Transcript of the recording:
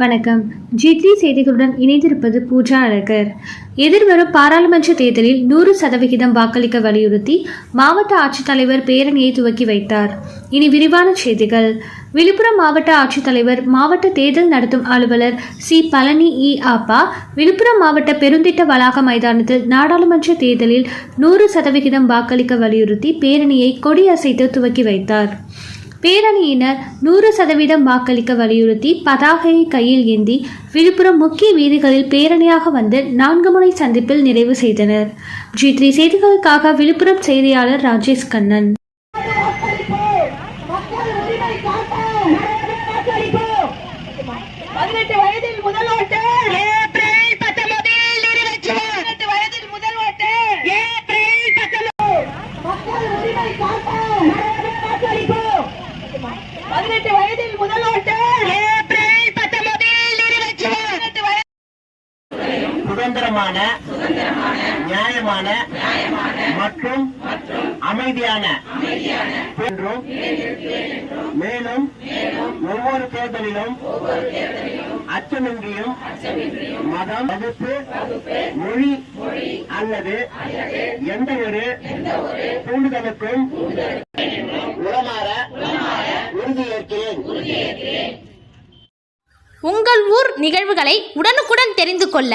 வணக்கம். ஜிடி செய்திகளுடன் இணைந்திருப்பது பூஜா அழகர் எதிர்வரும் பாராளுமன்ற தேர்தலில் நூறு சதவிகிதம் வாக்களிக்க வலியுறுத்தி மாவட்ட ஆட்சித்தலைவர் பேரணியை துவக்கி வைத்தார். இனி விரிவான செய்திகள். விழுப்புரம் மாவட்ட ஆட்சித்தலைவர் மாவட்ட தேர்தல் நடத்தும் அலுவலர் சி. பழனி இ. ஆப்பா விழுப்புரம் மாவட்ட பெருந்திட்ட வளாக மைதானத்தில் நாடாளுமன்ற தேர்தலில் நூறு சதவிகிதம் வாக்களிக்க வலியுறுத்தி பேரணியை கொடியசைத்து துவக்கி வைத்தார். பேரணியினர் நூறு சதவீதம் வாக்களிக்க வலியுறுத்தி பதாகையை கையில் ஏந்தி விழுப்புரம் முக்கிய வீதிகளில் பேரணியாக வந்து நான்கு முனை சந்திப்பில் நிறைவு செய்தனர். ஜி த்ரீ செய்திகளுக்காக விழுப்புரம் செய்தியாளர் ராஜேஷ் கண்ணன். மக்கள் சுதந்திரமான நியாயமான மற்றும் அமைதியான என்றும் மேலும் ஒவ்வொரு தேர்தலிலும் அச்சமின்றியும் மதம் வகுப்பு மொழி அல்லது எந்த ஒரு தூண்டுதலுக்கும் உளமாற உறுதியேற்கிறேன். உங்கள் ஊர் நிகழ்வுகளை உடனுக்குடன் தெரிந்து கொள்ள